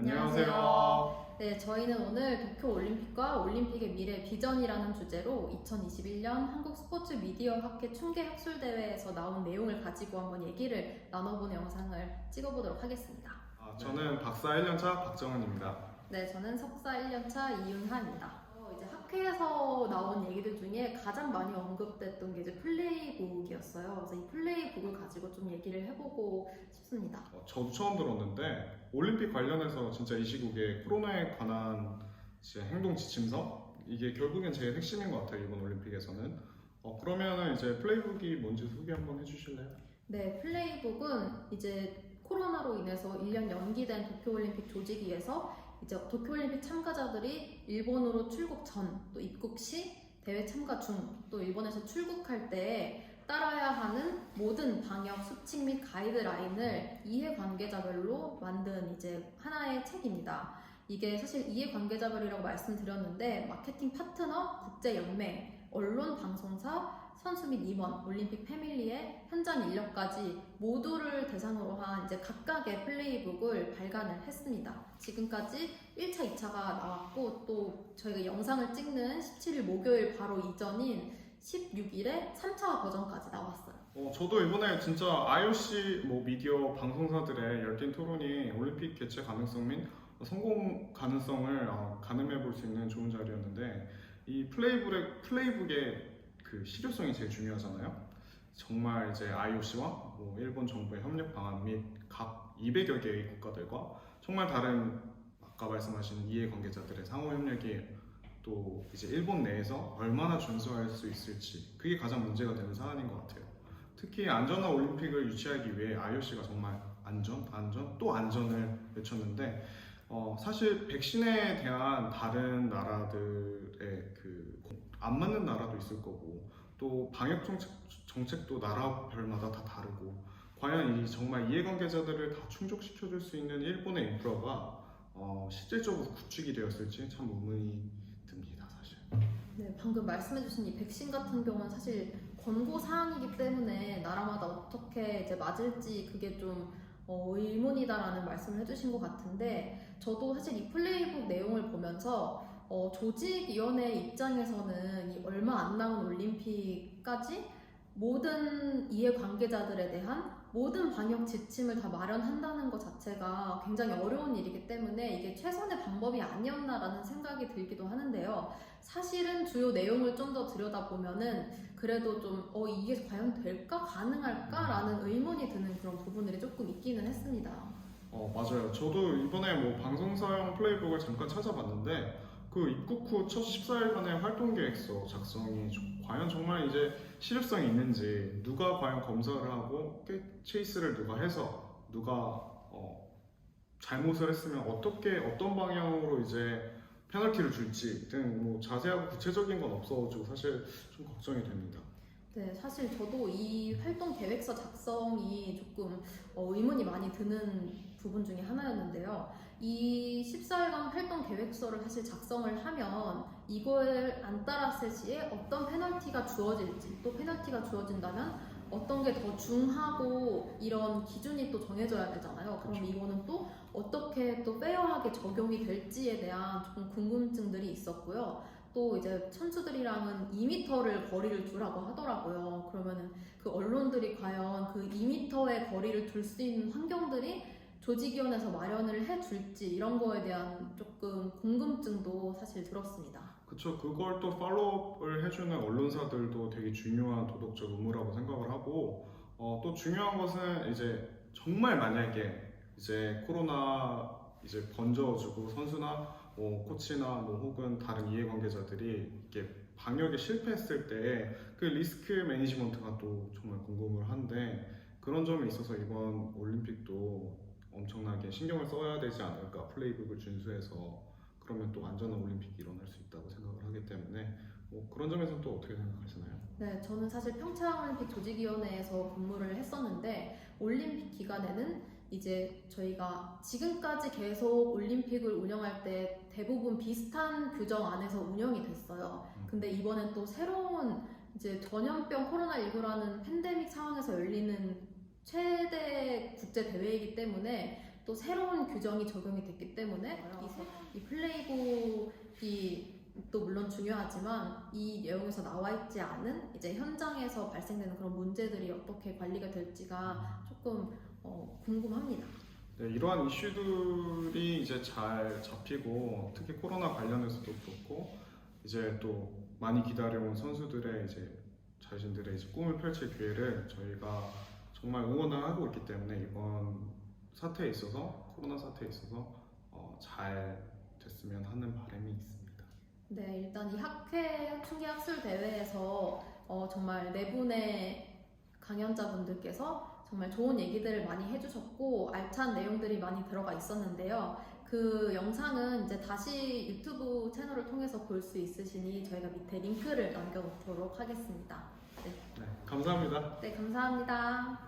안녕하세요. 네, 저희는 오늘 도쿄 올림픽과 올림픽의 미래 비전이라는 주제로 2021년 한국 스포츠 미디어 학회 총계 학술 대회에서 나온 내용을 가지고 한번 얘기를 나눠보는 영상을 찍어보도록 하겠습니다. 아, 저는 박사 1년차 박정은입니다. 네, 저는 석사 1년차 이윤하입니다. 학회에서 나온 얘기들 중에 가장 많이 언급됐던 게 이제 플레이북이었어요. 그래서 이 플레이북을 가지고 좀 얘기를 해보고 싶습니다. 어, 저도 처음 들었는데 올림픽 관련해서 진짜 이 시국에 코로나에 관한 이제 행동 지침서 이게 결국엔 제일 핵심인 것 같아요 이번 올림픽에서는. 어, 그러면은 이제 플레이북이 뭔지 소개 한번 해주실래요? 네, 플레이북은 이제 코로나로 인해서 1년 연기된 도쿄올림픽 조직위에서 이제 도쿄올림픽 참가자들이 일본으로 출국 전, 또 입국 시, 대회 참가 중, 또 일본에서 출국할 때 따라야 하는 모든 방역 수칙 및 가이드라인을 이해 관계자별로 만든 이제 하나의 책입니다. 이게 사실 이해 관계자별이라고 말씀드렸는데 마케팅 파트너, 국제 연맹, 언론, 방송사, 선수 및 임원, 올림픽 패밀리의 현장 인력까지 모두를 대상으로 한 이제 각각의 플레이북을 발간을 했습니다. 지금까지 1차, 2차가 나왔고 또 저희가 영상을 찍는 17일 목요일 바로 이전인 16일에 3차 버전까지 나왔어요. 어, 저도 이번에 진짜 IOC 뭐 미디어 방송사들의 열띤 토론이 올림픽 개최 가능성 및 성공 가능성을 어, 가늠해 볼 수 있는 좋은 자리였는데 이 플레이북의 플레이북의 그 실효성이 제일 중요하잖아요. 정말 이제 IOC와 뭐 일본 정부의 협력 방안 및 각 200여 개의 국가들과 정말 다른 아까 말씀하신 이해관계자들의 상호 협력이 또 이제 일본 내에서 얼마나 준수할 수 있을지 그게 가장 문제가 되는 사안인 것 같아요. 특히 안전한 올림픽을 유치하기 위해 IOC가 정말 안전, 안전, 또 안전을 외쳤는데 어, 사실 백신에 대한 다른 나라들의 그 안 맞는 나라도 있을 거고 또 방역 정책, 정책도 나라별마다 다 다르고 과연 이 정말 이해관계자들을 다 충족시켜줄 수 있는 일본의 인프라가 어, 실질적으로 구축이 되었을지 참 의문이 듭니다 사실. 네, 방금 말씀해주신 이 백신 같은 경우는 사실 권고 사항이기 때문에 나라마다 어떻게 이제 맞을지 그게 좀 어, 의문이다라는 말씀을 해주신 것 같은데 저도 사실 이 플레이북 내용을 보면서 어, 조직위원회 입장에서는 이 얼마 안 남은 올림픽까지 모든 이해 관계자들에 대한 모든 방역 지침을 다 마련한다는 것 자체가 굉장히 어려운 일이기 때문에 이게 최선의 방법이 아니었나라는 생각이 들기도 하는데요. 사실은 주요 내용을 좀 더 들여다보면은 그래도 좀, 어, 이게 과연 될까? 가능할까? 라는 의문이 드는 그런 부분들이 조금 있기는 했습니다. 어 맞아요. 저도 이번에 뭐 방송사용 플레이북을 잠깐 찾아봤는데 그 입국 후 첫 14일간의 활동 계획서 작성이 좀- 과연 정말 이제 실효성이 있는지 누가 과연 검사를 하고 깨- 체이스를 누가 해서 누가 어, 잘못을 했으면 어떻게 어떤 방향으로 이제 페널티를 줄지 등 뭐 자세하고 구체적인 건 없어가지고 사실 좀 걱정이 됩니다. 네, 사실 저도 이 활동 계획서 작성이 조금 어, 의문이 많이 드는 부분 중에 하나였는데요. 이 14일간 활동 계획서를 사실 작성을 하면 이걸 안 따랐을 시에 어떤 페널티가 주어질지 또 페널티가 주어진다면 어떤 게 더 중하고 이런 기준이 또 정해져야 되잖아요. 그럼 이거는 또 어떻게 또 페어하게 적용이 될지에 대한 조금 궁금증들이 있었고요. 또 이제 선수들이랑은 2m를 거리를 두라고 하더라고요. 그러면은 그 언론들이 과연 그 2m의 거리를 둘 수 있는 환경들이 조직위원회에서 마련을 해줄지 이런 거에 대한 조금 궁금증도 사실 들었습니다. 그쵸 그걸 또 팔로우업을 해주는 언론사들도 되게 중요한 도덕적 의무라고 생각을 하고 어, 또 중요한 것은 이제 정말 만약에 이제 코로나 이제 번져주고 선수나 뭐 코치나 뭐 혹은 다른 이해관계자들이 이렇게 방역에 실패했을 때 그 리스크 매니지먼트가 또 정말 궁금을 한데 그런 점에 있어서 이번 올림픽도 엄청나게 신경을 써야 되지 않을까 플레이북을 준수해서 그러면 또 안전한 올림픽이 일어날 수 있다고 생각을 하기 때문에 뭐 그런 점에서는 또 어떻게 생각하시나요? 네, 저는 사실 평창올림픽 조직위원회에서 근무를 했었는데 올림픽 기간에는 이제 저희가 지금까지 계속 올림픽을 운영할 때 대부분 비슷한 규정 안에서 운영이 됐어요. 근데 이번엔 또 새로운 이제 전염병 코로나19라는 팬데믹 상황에서 열리는 최대 국제 대회이기 때문에 또 새로운 규정이 적용이 됐기 때문에 이, 세- 이 플레이북이 또 물론 중요하지만 이 내용에서 나와 있지 않은 이제 현장에서 발생되는 그런 문제들이 어떻게 관리가 될지가 조금 어, 궁금합니다. 네, 이러한 이슈들이 이제 잘 잡히고 특히 코로나 관련해서도 그렇고 이제 또 많이 기다려온 선수들의 이제 자신들의 이제 꿈을 펼칠 기회를 저희가 정말 응원을 하고 있기 때문에 이번 사태에 있어서 코로나 사태에 있어서 어, 잘 됐으면 하는 바람이 있습니다. 네, 일단 이 학회 충기 학술 대회에서 어, 정말 네 분의 강연자분들께서 정말 좋은 얘기들을 많이 해주셨고 알찬 내용들이 많이 들어가 있었는데요. 그 영상은 이제 다시 유튜브 채널을 통해서 볼 수 있으시니 저희가 밑에 링크를 남겨놓도록 하겠습니다. 네, 감사합니다. 네, 감사합니다.